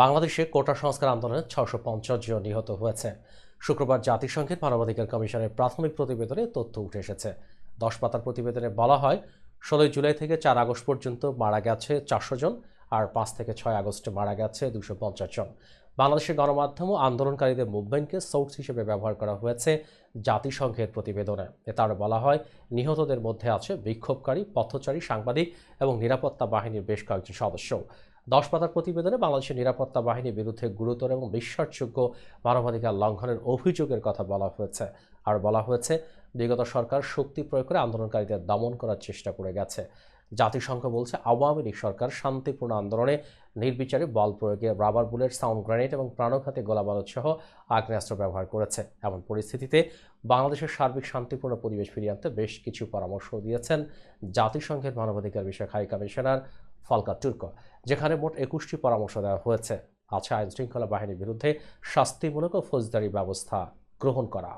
বাংলাদেশে কোটা সংস্কার আন্দোলনে ছশো পঞ্চাশ জন নিহত হয়েছে। শুক্রবার জাতিসংঘের মানবাধিকার কমিশনের প্রাথমিক প্রতিবেদনে তথ্য উঠে এসেছে। দশ পাতার প্রতিবেদনে বলা হয়, ষোলোই জুলাই থেকে চার আগস্ট পর্যন্ত মারা গেছে চারশো জন আর পাঁচ থেকে ছয় আগস্টে মারা গেছে দুশো পঞ্চাশ জন। বাংলাদেশের গণমাধ্যম ও আন্দোলনকারীদের মুভমেন্টকে সোর্স হিসেবে ব্যবহার করা হয়েছে জাতিসংঘের প্রতিবেদনে। এতে আরও বলা হয়, নিহতদের মধ্যে আছে বিক্ষোভকারী, পথচারী, সাংবাদিক এবং নিরাপত্তা বাহিনীর বেশ কয়েকজন সদস্য। দশ পাতার প্রতিবেদনে বাংলাদেশের নিরাপত্তা বাহিনীর বিরুদ্ধে গুরুতর এবং বিশ্বাসযোগ্য মানবাধিকার লঙ্ঘনের অভিযোগের কথা বলা হয়েছে। আর বলা হয়েছে, বিগত সরকার শক্তি প্রয়োগ করে আন্দোলনকারীদের দমন করার চেষ্টা করে গেছে। জাতিসংঘ বলছে, আওয়ামী লীগ সরকার শান্তিপূর্ণ আন্দোলনে নির্বিচারে বল প্রয়োগে রাবার বুলেট, সাউন্ড গ্রেনেড এবং প্রাণঘাতী গোলাবারুদ সহ আগ্নেয়াস্ত্র ব্যবহার করেছে। এমন পরিস্থিতিতে বাংলাদেশের সার্বিক শান্তিপূর্ণ পরিবেশ ফিরিয়ে আনতে বেশ কিছু পরামর্শ দিয়েছেন জাতিসংঘের মানবাধিকার বিষয়ক হাই কমিশনার ফলকা টুর্ক যেখানে মোট একুশটি পরামর্শ দেওয়া হয়েছে। আছে আইন শৃঙ্খলা বাহিনীর বিরুদ্ধে শাস্তিমূলক ও ফৌজদারি ব্যবস্থা গ্রহণ করা।